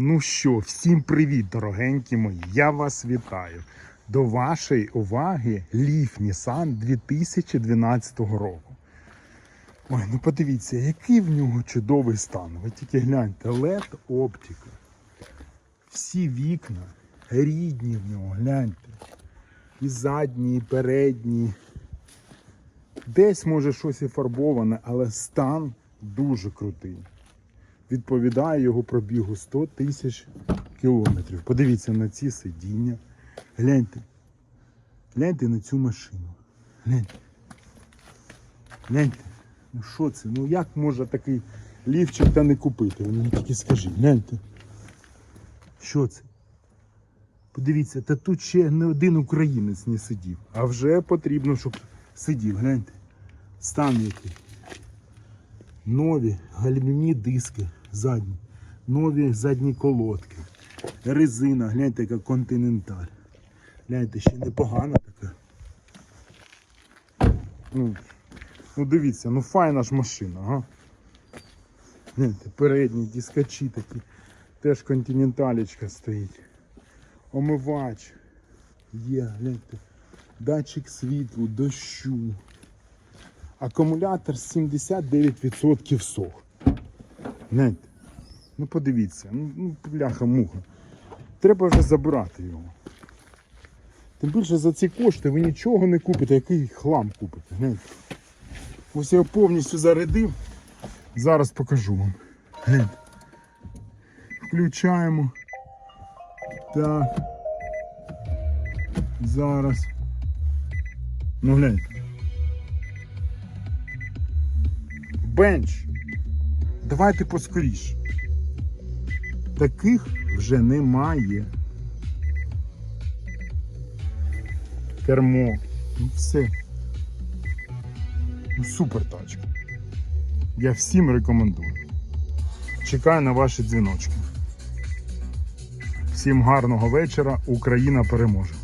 Ну що, всім привіт, дорогенькі мої. Я вас вітаю. До вашої уваги Leaf Nissan 2012 року. Ой, ну подивіться, який в нього чудовий стан. Ви тільки гляньте, LED оптика. Всі вікна рідні в нього, гляньте. І задні, і передні. Десь може щось і фарбоване, але стан дуже крутий відповідає його пробігу 100 тисяч кілометрів. Подивіться на ці сидіння. Гляньте. Гляньте на цю машину. Гляньте. Гляньте. Ну що це? Ну як може такий лівчик та не купити? Ви мені тільки скажіть. Гляньте. Що це? Подивіться, та тут ще не один українець не сидів. А вже потрібно, щоб сидів. Гляньте. Стан який. Нові гальмівні диски задні, нові задні колодки, резина, гляньте, яка континенталь. Гляньте, ще непогана така. Ну, ну дивіться, ну файна ж машина, ага. Гляньте, передні дискачі такі, теж континенталічка стоїть. Омивач є, гляньте, датчик світлу, дощу. Акумулятор 79% сох. Гляньте. Ну подивіться, ну, ну бляха муха. Треба вже забирати його. Тим більше за ці кошти ви нічого не купите, який хлам купите. Гляньте. Ось я його повністю зарядив. Зараз покажу вам. Гляньте. Включаємо. Так. Зараз. Ну гляньте. Бенч. Давайте поскоріш. Таких вже немає. Кермо. Ну все. Ну, супер тачка. Я всім рекомендую. Чекаю на ваші дзвіночки. Всім гарного вечора. Україна переможе.